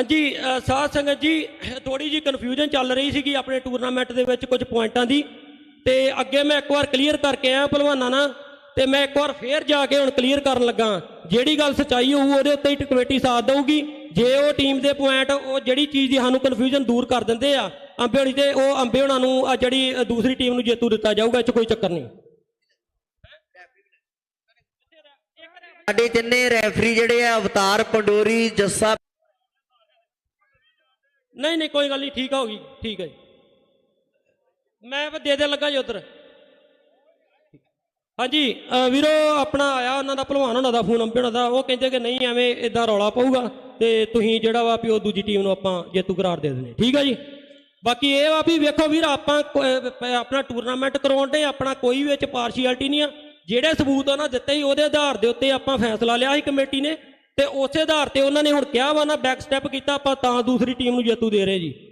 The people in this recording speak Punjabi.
ਹਾਂਜੀ ਅ, ਸਾਧ ਸੰਗਤ ਜੀ ਥੋੜੀ ਜੀ ਕਨਫਿਊਜ਼ਨ ਚੱਲ ਰਹੀ ਸੀਗੀ ਆਪਣੇ ਟੂਰਨਾਮੈਂਟ ਦੇ ਵਿੱਚ ਕੁਝ ਪੁਆਇੰਟਾਂ ਦੀ। ਤੇ ਅੱਗੇ ਮੈਂ ਇੱਕ ਵਾਰ ਕਲੀਅਰ ਕਰਕੇ ਆਇਆ ਭਲਵਾਨਾਂ ਨਾਲ ਤੇ ਮੈਂ ਇੱਕ ਵਾਰ ਫੇਰ ਜਾ ਕੇ ਹੁਣ ਕਲੀਅਰ ਕਰਨ ਲੱਗਾ। ਜਿਹੜੀ ਗੱਲ ਸਚਾਈ ਹੋਊ ਉਹਦੇ ਉੱਤੇ ਹੀ ਕਮੇਟੀ ਸਾਥ ਦੇਊਗੀ। ਜੇ ਉਹ ਟੀਮ ਦੇ ਪੁਆਇੰਟ ਉਹ ਜਿਹੜੀ ਚੀਜ਼ ਦੀ ਸਾਨੂੰ ਕਨਫਿਊਜ਼ਨ ਦੂਰ ਕਰ ਦਿੰਦੇ ਆ ਅੰਬੇ ਹੋਣੀ ਤੇ ਉਹ ਅੰਬੇ ਹੋਣਾ ਨੂੰ ਜਿਹੜੀ ਦੂਸਰੀ ਟੀਮ ਨੂੰ ਜੇਤੂ ਦਿੱਤਾ ਜਾਊਗਾ ਇਹ 'ਚ ਕੋਈ ਚੱਕਰ ਨਹੀਂ। ਸਾਡੇ ਤਿੰਨੇ ਰੈਫਰੀ ਜਿਹੜੇ ਆ ਅਵਤਾਰ ਪੰਡੋਰੀ ਜੱਸਾ ਨਹੀਂ ਨਹੀਂ ਕੋਈ ਗੱਲ ਨਹੀਂ ਠੀਕ ਹੋ ਗਈ ਠੀਕ ਹੈ ਜੀ। ਮੈਂ ਦੇ ਦੇ ਲੱਗਾ ਜੀ ਉਧਰ। ਹਾਂਜੀ ਅ, ਵੀਰੋ ਆਪਣਾ ਆਇਆ ਉਹਨਾਂ ਦਾ ਭਲਵਾਨ ਉਹਨਾਂ ਦਾ ਫੋਨ ਅੰਬੇ ਉਹਨਾਂ ਦਾ ਉਹ ਕਹਿੰਦੇ ਕਿ ਨਹੀਂ ਐਵੇਂ ਇਦਾਂ ਰੌਲਾ ਪਊਗਾ ਤੇ ਤੁਸੀਂ ਜਿਹੜਾ ਵਾ ਵੀ ਉਹ ਦੂਜੀ ਟੀਮ ਨੂੰ ਆਪਾਂ ਜੇਤੂ ਕਰਾਰ ਦੇ ਦਿੰਦੇ। ਠੀਕ ਹੈ ਜੀ? ਬਾਕੀ ਇਹ ਵਾ ਵੀ ਵੇਖੋ ਵੀਰ ਆਪਾਂ ਆਪਣਾ ਟੂਰਨਾਮੈਂਟ ਕਰਾਉਣ ਦੇ ਆਪਣਾ ਕੋਈ ਵਿੱਚ ਪਾਰਸ਼ੀਅਲਟੀ ਨਹੀਂ ਆ। ਜਿਹੜੇ ਸਬੂਤ ਉਹਨਾਂ ਦਿੱਤੇ ਸੀ ਉਹਦੇ ਆਧਾਰ ਦੇ ਉੱਤੇ ਆਪਾਂ ਫੈਸਲਾ ਲਿਆ ਸੀ ਕਮੇਟੀ ਨੇ ਤੇ ਉਸੇ ਆਧਾਰ ਤੇ ਉਹਨਾਂ ਨੇ ਹੁਣ ਕਿਹਾ ਵਾ ਨਾ ਬੈਕ ਸਟੈਪ ਕੀਤਾ, ਆਪਾਂ ਤਾਂ ਦੂਸਰੀ ਟੀਮ ਨੂੰ ਜੇਤੂ ਦੇ ਰਹੇ ਜੀ।